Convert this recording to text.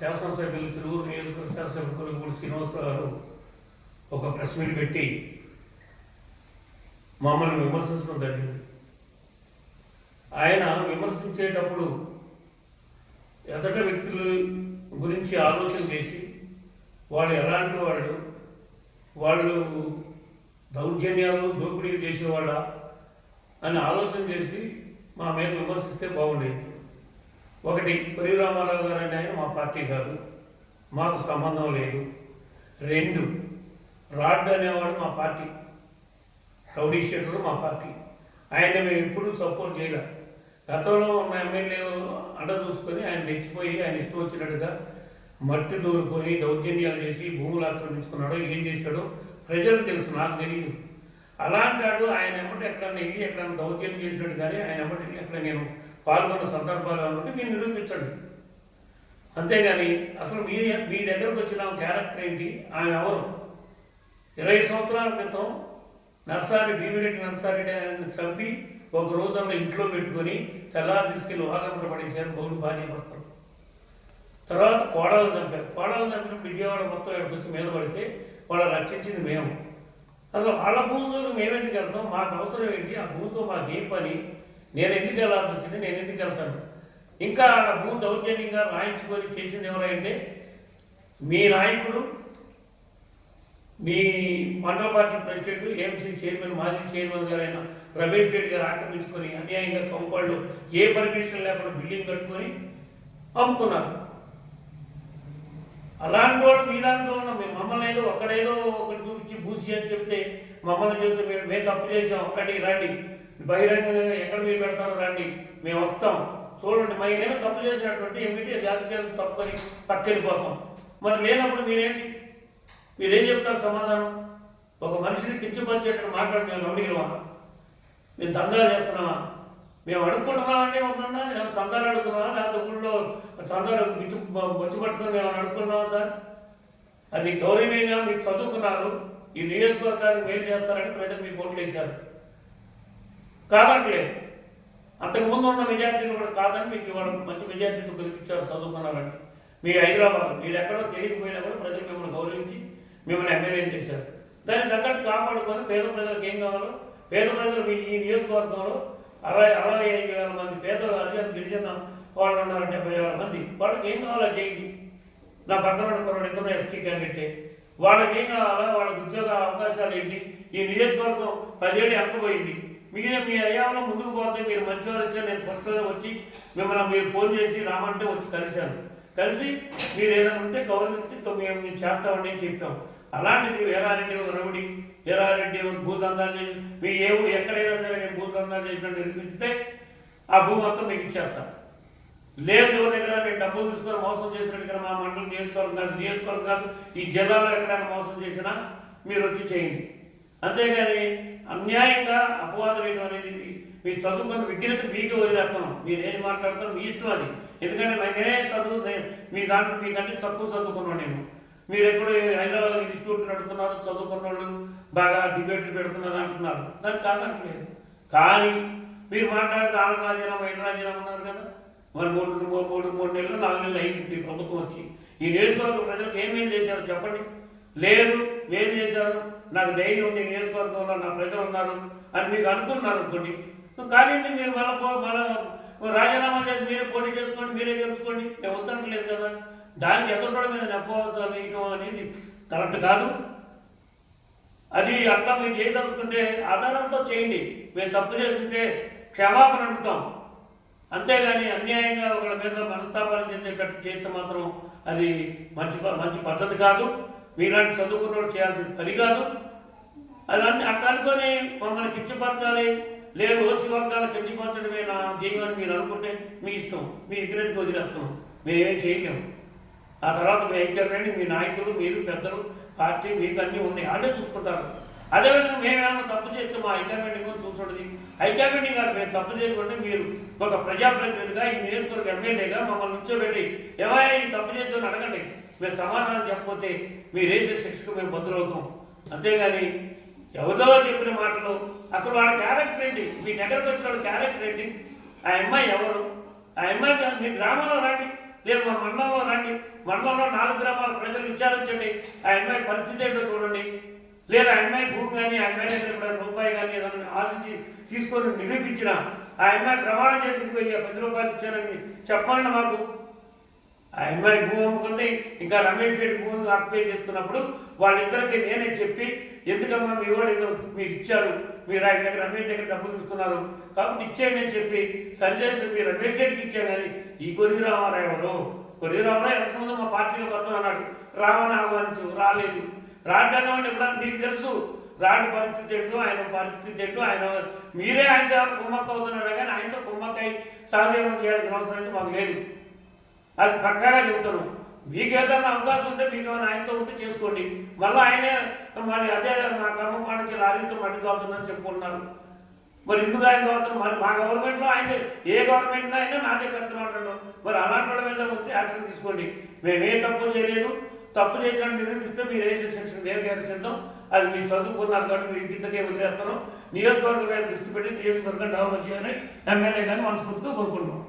శాసనసభ్యులు తిరుగురు నియోజకవర్గ శాసనసభ్యులు గుడి శ్రీనివాసరావు ఒక ప్రెస్ మీట్ పెట్టి మమ్మల్ని విమర్శించడం జరిగింది. ఆయన విమర్శించేటప్పుడు ఎదట వ్యక్తుల గురించి ఆలోచన చేసి వాడు ఎలాంటి వాళ్ళు వాళ్ళు దౌర్జన్యాలు దోపిడీలు చేసేవాళ్ళ అని ఆలోచన చేసి మా మీద విమర్శిస్తే బాగుండేది. ఒకటి కొరి రామారావు గారు అంటే ఆయన మా పార్టీ కాదు. మాకు సంబంధం లేదు. రెండు రాడ్ అనేవాడు మా పార్టీ. రౌడీ మా పార్టీ. ఆయన మేము ఎప్పుడూ సపోర్ట్ చేయలే. గతంలో ఉన్న ఎమ్మెల్యే అండ చూసుకొని ఆయన తెచ్చిపోయి ఆయన ఇష్టం వచ్చినట్టుగా మట్టి దూరుకొని దౌర్జన్యాలు చేసి భూములు ఆక్రమించుకున్నాడో ఏం చేశాడో ప్రజలకు తెలుసు నాకు తెలియదు అలాంటి వాడు ఆయన ఎమ్మటి ఎక్కడన్నా వెళ్ళి ఎక్కడన్నా దౌర్జన్యం చేసినట్టు కానీ ఆయన ఎమ్మటి వెళ్ళి ఎక్కడ నేను పాల్గొన్న సందర్భాలు అనుకుంటే మీరు నిరూపించండి. అంతేగాని అసలు మీ మీ దగ్గరకు వచ్చిన క్యారెక్టర్ ఏంటి? ఆయన ఎవరు? ఇరవై సంవత్సరాల క్రితం నర్సారి భీమిరెడ్డి నర్సారెడ్డి ఆయన చంపి ఒక రోజుల్లో ఇంట్లో పెట్టుకొని తెల్లారి తీసుకెళ్ళి వాగంట పడేసారు బౌలు భార్య పడతాడు తర్వాత కోడలు చంపారు. కోడలు చంపినప్పుడు విజయవాడ మొత్తం ఇక్కడికి వచ్చి మీద పడితే వాళ్ళు రక్షించింది మేము. అసలు వాళ్ళ భూములు మేమెందుకు వెళ్తాం? మాకు అవసరం ఏంటి? ఆ భూమితో మాకు ఏం పని? నేను ఎందుకు వెళ్ళాల్సి వచ్చింది? నేను ఎందుకు వెళ్తాను? ఇంకా ఆ భూ దౌర్జన్యంగా రాయించుకొని చేసింది ఎవరంటే మీ నాయకుడు మీ మండల పార్టీ ప్రెసిడెంట్ ఏఎంసీ చైర్మన్ మాజీ చైర్మన్ గారైన రమేష్ రెడ్డి గారు ఆక్రమించుకొని అన్యాయంగా కంపౌండ్లు ఏ పర్మిషన్ లేకుండా బిల్డింగ్ కట్టుకొని అమ్ముకున్నారు. అలాంటి వాళ్ళు మీ దాంట్లో ఉన్న మమ్మల్ని ఏదో ఒక్కడేదో ఒకటి చూపించి భూసి అని చెప్తే మమ్మల్ని చెబితే మేము మేము తప్పు చేసాం ఒక్కటి రండి. బహిరంగంగా ఎక్కడ మీరు పెడతారో రండి మేము వస్తాం. చూడండి మరి ఏదైనా తప్పు చేసినటువంటి ఏమిటి రాజకీయాలు తప్పని అని పక్కెళ్ళిపోతాం. మరి లేనప్పుడు మీరేంటి? మీరేం చెప్తారు సమాధానం? ఒక మనిషిని కించపరిచేటట్టు మాట్లాడి మేము రౌడీలమా మేము దందాలు చేస్తున్నామా? మేము అడుక్కుంటున్నామంటే ఉందన్నా మేము చందాలు అడుగుతున్నావా లేకపోతే ఊళ్ళో చందాలు మిచ్చు బొచ్చు పట్టుకుని మేము అడుక్కున్నావా సార్? అది గౌరవనీయంగా మీరు చదువుకున్నారు. ఈ నియోజకవర్గానికి మేలు చేస్తారని ప్రజలు మీకు ఓట్లు వేశారు కాదంటలేదు అంతకుముందు ఉన్న మెజార్టీలు కూడా కాదని మీకు ఇవాళ మంచి మెజార్టీతో గెలిపించారు చదువుకున్నారని మీ హైదరాబాద్ మీరు ఎక్కడో తెలియకపోయినా కూడా ప్రజలు మిమ్మల్ని గౌరవించి మిమ్మల్ని ఎమ్మెల్యే చేశారు. దాన్ని తగ్గట్టు కాపాడుకొని పేద ప్రజలకు ఏం కావాలో పేద ప్రజలు మీ ఈ నియోజకవర్గంలో అరవై అరవై ఐదు వేల మంది పేదలు అర్జెంట్ గిరిజన వాళ్ళు ఉన్నారు డెబ్బై వేల మంది. వాళ్ళకి ఏం కావాలో చేయండి. నా పక్కన ఉన్నటువంటి ఇతను ఎస్టీ క్యాండిడేట్. వాళ్ళకి ఏం కావాలో వాళ్ళకి ఉద్యోగ అవకాశాలు ఏంటి? ఈ నియోజకవర్గం పదేళ్ళు ఎక్కబోయింది మీరే మీ అయ్యాలో ముందుకు పోతే మీరు మంచివారు వచ్చారు నేను ఫస్ట్లోనే వచ్చి మిమ్మల్ని మీరు ఫోన్ చేసి రామంటే వచ్చి కలిశాను. కలిసి మీరు ఏదైనా ఉంటే గౌరవించి మేము మేము చేస్తామని చెప్పాం. అలాంటిది వీరారెడ్డి ఒక వీరారెడ్డి భూతందాలు చేసి మీ ఏ ఎక్కడైనా సరే నేను భూతందాలు చేసినట్టు నిరూపిస్తే ఆ భూమి మొత్తం మీకు ఇచ్చేస్తాను లేదు ఎవరి దగ్గర నేను డబ్బులు తీసుకొని మోసం చేసినట్టు ఇక్కడ మా మండలం నియోజకవర్గం కాదు నియోజకవర్గం కాదు ఈ జిల్లాలో ఎక్కడైనా మోసం చేసినా మీరు వచ్చి చేయండి. అంతేగాని అన్యాయంగా అపవాదం వేయడం అనేది మీరు చదువుకున్న విజ్ఞత మీకే వదిలేస్తున్నాం. మీరు ఏం మాట్లాడతారో మీ ఇష్టం అది. ఎందుకంటే నేనే చదువు మీ దాంట్లో మీకంటే తక్కువ చదువుకున్నాను నేను. మీరు ఎప్పుడు హైదరాబాద్ ఇన్స్టిట్యూట్ నడుపుతున్నారు చదువుకున్న వాళ్ళు బాగా డిబేట్లు పెడుతున్నారు అంటున్నారు. దానికి కాదంటలేదు కానీ మీరు మాట్లాడితే ఆంధ్రరాజీనామా రాజీనామా ఉన్నారు కదా. మరి మూడు మూడు మూడు మూడు నెలలు నాలుగు నెలలు అయింది మీ ప్రభుత్వం వచ్చి. ఈ నియోజకవర్గ ప్రజలకు ఏమేం చేశారు చెప్పండి. లేదు ఏం చేశారు నాకు ధైర్యం ఉంది నియోజకవర్గంలో నా ప్రజలు ఉన్నారు అని మీకు అనుకున్నారు అనుకోండి. కానీ మీరు మన పో- రాజీనామా చేసి మీరే పోటీ చేసుకోండి మీరే గెలుచుకోండి. నేను వద్దంటలేదు కదా. దానికి ఎదురుపడ మీద నెప్పవలసాలు వేయటం అనేది కరెక్ట్ కాదు. అది అట్లా మీరు చేయదలుచుకుంటే ఆధారంతో చేయండి. మేము తప్పు చేస్తుంటే క్షమాపణ అడుగుతాం. అంతేగాని అన్యాయంగా ఒకళ్ళ మీద మనస్తాపాలు చెందేటట్టు చేస్తే మాత్రం అది మంచి మంచి పద్ధతి కాదు. మీలాంటి చదువుకున్న వాళ్ళు చేయాల్సిన పని కాదు. అలాంటి అన్ని అట్లా అనుకొని మమ్మల్ని కించపరచాలి. లేదు ఓసీ వర్గాలను కించపరచడమే నా జయం అని మీరు అనుకుంటే మీ ఇష్టం. మీ ఇద్దరికి వదిలేస్తాం. మేమేం చేయలేము ఆ తర్వాత మీ ఐక్యమేంటి? మీ నాయకులు మీరు పెద్దలు పార్టీ మీకు అన్నీ ఉన్నాయి. వాళ్ళే చూసుకుంటారు. అదేవిధంగా మేమేమైనా తప్పు చేస్తే మా హైకమాండ్ కూడా చూసుకుంటుంది హైకమాండ్ గారు మేము తప్పు చేసుకుంటే మీరు ఒక ప్రజాప్రతినిధిగా ఈ నియోజకవర్గ ఎమ్మెల్యేగా మమ్మల్ని నుంచోబెట్టి ఏమైనా ఈ తప్పు చేస్తుందని అడగండి. మీరు సమాధానం చెప్పకపోతే మీరు వేసే శిక్షకు మేము బదులవుతాం అంతేగాని ఎవరిదో చెప్పిన మాటలు అసలు వాళ్ళ క్యారెక్టర్ ఏంటి? మీ దగ్గరకు వచ్చిన వాళ్ళ క్యారెక్టర్ ఏంటి? ఆ అమ్మాయి ఎవరు? ఆ అమ్మాయి మీ గ్రామంలో రండి లేదు మా మండలంలో రండి. మండలంలో నాలుగు గ్రామాల ప్రజలు విచారించండి. ఆ అమ్మాయి పరిస్థితి ఏంటో చూడండి. లేదా ఆ అమ్మాయి భూమి కానీ ఆ అమ్మాయి దగ్గర రూపాయి కానీ ఏదైనా ఆశించి తీసుకొని నిరూపించిన ఆ అమ్మాయి ప్రమాణం చేసి పది రూపాయలు ఇచ్చారని చెప్పాలని మాకు ఆ అమ్మాయి భూమి అమ్ముకుంది ఇంకా రమేష్ రెడ్డి భూమి ఆక్యుపై చేసుకున్నప్పుడు వాళ్ళిద్దరికి నేనే చెప్పి ఎందుకమ్మా మీ వాడు ఏదో మీరు ఇచ్చారు మీరు ఆయన దగ్గర రమేష్ దగ్గర డబ్బులు తీసుకున్నారు కాబట్టి ఇచ్చేయండి అని చెప్పి సరిచేసి మీరు రమేష్ రెడ్డికి ఇచ్చాను కానీ ఈ కొద్ది రామారావు ఎవరు కొద్ది రామారావు ఎంతమంది మా పార్టీలో కొత్త అన్నాడు రావని ఆహ్వానించు రాలేదు. రాడ్డానే వాడిని ఎప్పుడన్నా మీకు తెలుసు? రాడ్ పరిస్థితి ఏంటో ఆయన పరిస్థితి ఏంటో ఆయన మీరే ఆయనతో కుమ్మక్క అవుతున్నారు కానీ ఆయనతో కుమ్మక్కై సహజీవనం చేయాల్సిన అవసరం అయితే మాకు లేదు. అది పక్కాగా చెబుతాను మీకు ఏదైనా అవకాశం ఉంటే మీకు ఏమైనా ఆయనతో ఉంటే చేసుకోండి. మళ్ళీ ఆయనే మరి అదే నా కర్మ నుంచి లారీలతో మట్టి తోలుతుందని చెప్పుకుంటున్నారు. మరి ఎందుకు ఆయన తోలుతున్నారు మరి మా గవర్నమెంట్లో ఆయన ఏ గవర్నమెంట్ అయినా నాదే పెడుతున్నాడు మరి అలాంటి వాళ్ళ మీద వస్తే యాక్షన్ తీసుకోండి. మేమే తప్పు చేయలేదు. తప్పు చేసినట్టు నిరూపిస్తే మీరు వేసే సెక్షన్ దేనికి సిద్ధం. అది మీరు చదువుకున్నారు కాబట్టి మీ గీతకే వదిలేస్తాను. నియోజకవర్గం మీద దృష్టి పెట్టి నియోజకవర్గం డెవలప్ చేయాలని ఎమ్మెల్యే కానీ మనస్ఫూర్తిగా కోరుకుంటున్నాం.